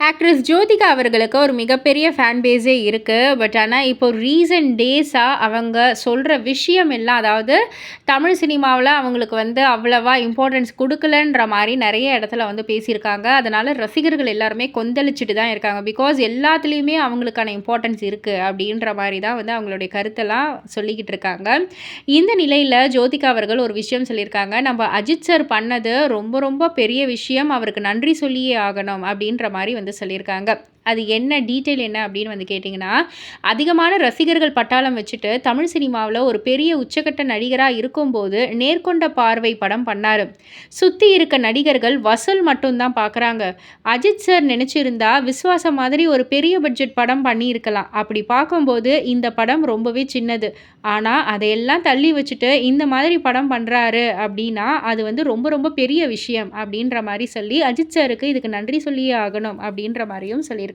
Actress Jyothika அவர்களுக்கு ஒரு மிகப்பெரிய ஃபேன் பேஸே இருக்குது பட் ஆனால் இப்போ ரீசன்ட் டேஸாக அவங்க சொல்கிற விஷயம் எல்லாம் அதாவது தமிழ் சினிமாவில் அவங்களுக்கு வந்து அவ்வளவா இம்பார்ட்டன்ஸ் கொடுக்கலன்ற மாதிரி நிறைய இடத்துல வந்து பேசியிருக்காங்க. அதனால் ரசிகர்கள் எல்லாருமே கொந்தளிச்சுட்டு தான் இருக்காங்க. பிகாஸ் எல்லாத்துலேயுமே அவங்களுக்கான இம்பார்ட்டன்ஸ் இருக்குது அப்படின்ற மாதிரி தான் வந்து அவங்களுடைய கருத்தெல்லாம் சொல்லிக்கிட்டு இருக்காங்க. இந்த நிலையில் ஜோதிகா அவர்கள் ஒரு விஷயம் சொல்லியிருக்காங்க. நம்ம அஜித் சார் பண்ணது ரொம்ப ரொம்ப பெரிய விஷயம். அவருக்கு நன்றி சொல்லியே ஆகணும் அப்படின்ற மாதிரி வந்து சொல்லியிருக்காங்க. அது என்ன டீட்டெயில் என்ன அப்படின்னு வந்து கேட்டிங்கன்னா அதிகமான ரசிகர்கள் பட்டாளம் வச்சுட்டு தமிழ் சினிமாவில் ஒரு பெரிய உச்சக்கட்ட நடிகராக இருக்கும்போது நேர்கொண்ட பார்வை படம் பண்ணார். சுற்றி இருக்க நடிகர்கள் வசூல் மட்டும்தான் பார்க்குறாங்க அஜித் சார் நினச்சிருந்தா விஸ்வாசம் மாதிரி ஒரு பெரிய பட்ஜெட் படம் பண்ணியிருக்கலாம். அப்படி பார்க்கும்போது இந்த படம் ரொம்பவே சின்னது. ஆனால் அதையெல்லாம் தள்ளி வச்சுட்டு இந்த மாதிரி படம் பண்ணுறாரு அப்படின்னா அது வந்து ரொம்ப ரொம்ப பெரிய விஷயம் அப்படின்ற மாதிரி சொல்லி அஜித் சாருக்கு இதுக்கு நன்றி சொல்லியே ஆகணும் அப்படின்ற மாதிரியும் சொல்லியிருக்காங்க